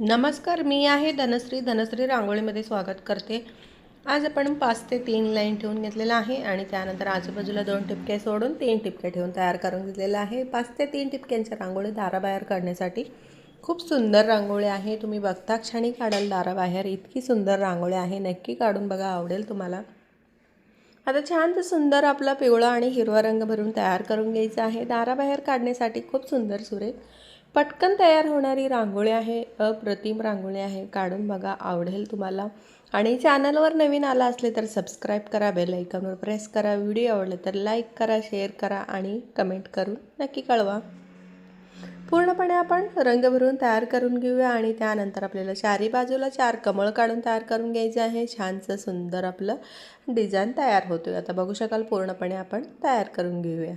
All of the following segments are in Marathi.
नमस्कार मी आहे धनश्री. धनश्री रांगोळीमध्ये स्वागत करते. आज आपण पाच ते तीन लाईन ठेवून घेतलेलं आहे आणि त्यानंतर आजूबाजूला दोन टिपके सोडून तीन टिपके ठेवून तयार करून घेतलेलं आहे. पाच ते तीन टिपक्यांच्या रांगोळी दाराबाहेर काढण्यासाठी खूप सुंदर रांगोळी आहे. तुम्ही बघता क्षणी काढाल दाराबाहेर इतकी सुंदर रांगोळी आहे. नक्की काढून बघा आवडेल तुम्हाला. आता छान तर सुंदर आपला पिवळा आणि हिरवा रंग भरून तयार करून घ्यायचा आहे. दाराबाहेर काढण्यासाठी खूप सुंदर सुरेख पटकन तयार होणारी रांगोळी आहे अप्रतिम रांगोळी आहे काढून बघा आवडेल तुम्हाला. आणि चॅनलवर नवीन आला असले तर सबस्क्राईब करा बेल आयकॉनवर प्रेस करा. व्हिडिओ आवडले तर लाईक करा शेअर करा आणि कमेंट करून नक्की कळवा. पूर्णपणे आपण रंग भरून तयार करून घेऊया आणि त्यानंतर आपल्याला चारी बाजूला चार कमळ काढून तयार करून घ्यायचे आहे. छानसं सुंदर आपलं डिझाईन तयार होतो आता बघू शकाल पूर्णपणे आपण तयार करून घेऊया.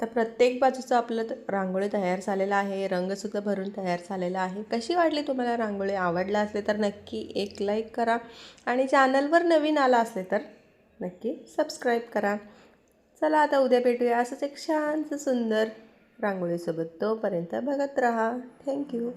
तर प्रत्येक बाजूचं आपलं रांगोळी तयार झालेलं आहे रंगसुद्धा भरून तयार झालेला आहे. कशी वाटली तुम्हाला रांगोळी? आवडला असले तर नक्की एक लाईक करा. आणि चॅनलवर नवीन आला असले तर नक्की सबस्क्राईब करा. चला आता उद्या भेटूया असंच एक शांत सुंदर रांगोळीसोबत. तोपर्यंत बघत राहा. थँक्यू